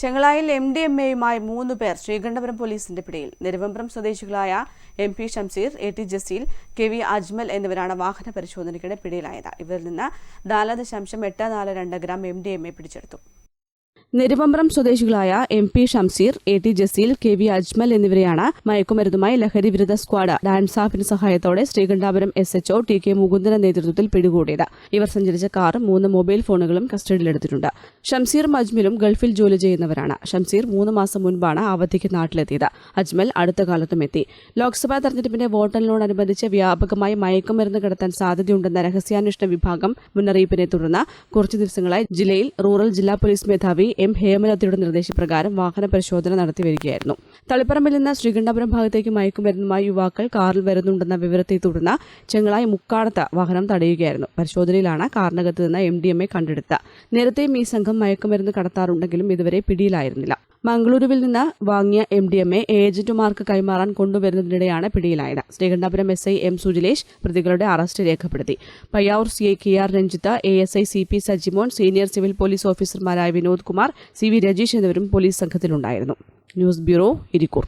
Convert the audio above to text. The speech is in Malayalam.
ചെങ്ങളായിൽ എം ഡി എം എയുമായി മൂന്ന് പേർ ശ്രീകണ്ഠപുരം പോലീസിന്റെ പിടിയിൽ. നെരുവമ്പ്രം സ്വദേശികളായ M P Shamseer A T Jaseel K V Ajmal എന്നിവരാണ് വാഹന പരിശോധനയ്ക്കിടെ പിടിയിലായത്. ഇവരിൽ നിന്ന് നാല് ദശാംശം എട്ട് നാല് രണ്ട് gram M D M A പിടിച്ചെടുത്തു. നെരുവമ്പ്രം സ്വദേശികളായ M P Shamseer A T Jaseel K V Ajmal എന്നിവരെയാണ് മയക്കുമരുന്നുമായി ലഹരി വിരുദ്ധ സ്ക്വാഡ് ഡാൻസാഫിന് സഹായത്തോടെ Sreekandapuram S HO T K മുകുന്ദന്റെ നേതൃത്വത്തിൽ പിടികൂടിയത്. ഇവർ സഞ്ചരിച്ച കാറും മൂന്ന് മൊബൈൽ ഫോണുകളും കസ്റ്റഡിയിലെടുത്തിട്ടുണ്ട് ഷംസീറും അജ്മലും ഗൾഫിൽ ജോലി ചെയ്യുന്നവരാണ്. ഷംസീർ മൂന്ന് മാസം മുൻപാണ് അവധിക്ക് നാട്ടിലെത്തിയത്. അജ്മൽ അടുത്ത കാലത്തും എത്തി. ലോക്സഭാ തെരഞ്ഞെടുപ്പിന്റെ വോട്ടെണ്ണലിനോടനുബന്ധിച്ച് വ്യാപകമായി മയക്കുമരുന്ന് കടത്താൻ സാധ്യതയുണ്ടെന്ന രഹസ്യാന്വേഷണ വിഭാഗം മുന്നറിയിപ്പിനെ തുടർന്ന് കുറച്ചു ദിവസങ്ങളായി ജില്ലയിൽ റൂറൽ ജില്ലാ പോലീസ് മേധാവി എം. ഹേമലതയുടെ നിർദ്ദേശപ്രകാരം വാഹന പരിശോധന നടത്തി വരികയായിരുന്നു. തളിപ്പറമ്പിൽ നിന്ന് ശ്രീകണ്ഠപുരം ഭാഗത്തേക്ക് മയക്കുമരുന്നുമായി യുവാക്കൾ കാറിൽ വരുന്നുണ്ടെന്ന വിവരത്തെ തുടർന്ന് ചെങ്ങളായി മുക്കാടത്ത് വാഹനം തടയുകയായിരുന്നു. പരിശോധനയിലാണ് കാറിനകത്ത് നിന്ന് എം. ഡി. എം. എ കണ്ടെടുത്ത നേരത്തെയും ഈ സംഘം മയക്കുമരുന്ന് കടത്താറുണ്ടെങ്കിലും ഇതുവരെ പിടിയിലായിരുന്നില്ല. മംഗളൂരുവിൽ നിന്ന് വാങ്ങിയ എം ഡി എം എ ഏജന്റുമാർക്ക് കൈമാറാൻ കൊണ്ടുവരുന്നതിനിടെയാണ് പിടിയിലായത്. Sreekandapuram S I M Sujilesh പ്രതികളുടെ അറസ്റ്റ് രേഖപ്പെടുത്തി. Payyavoor C I K R Ranjith A S I C P Sajimon senior civil police ഓഫീസർമാരായ വിനോദ് കുമാർ സി വി രജീഷ് എന്നിവരും പോലീസ് സംഘത്തിലുണ്ടായിരുന്നു. News bureau Irikkur.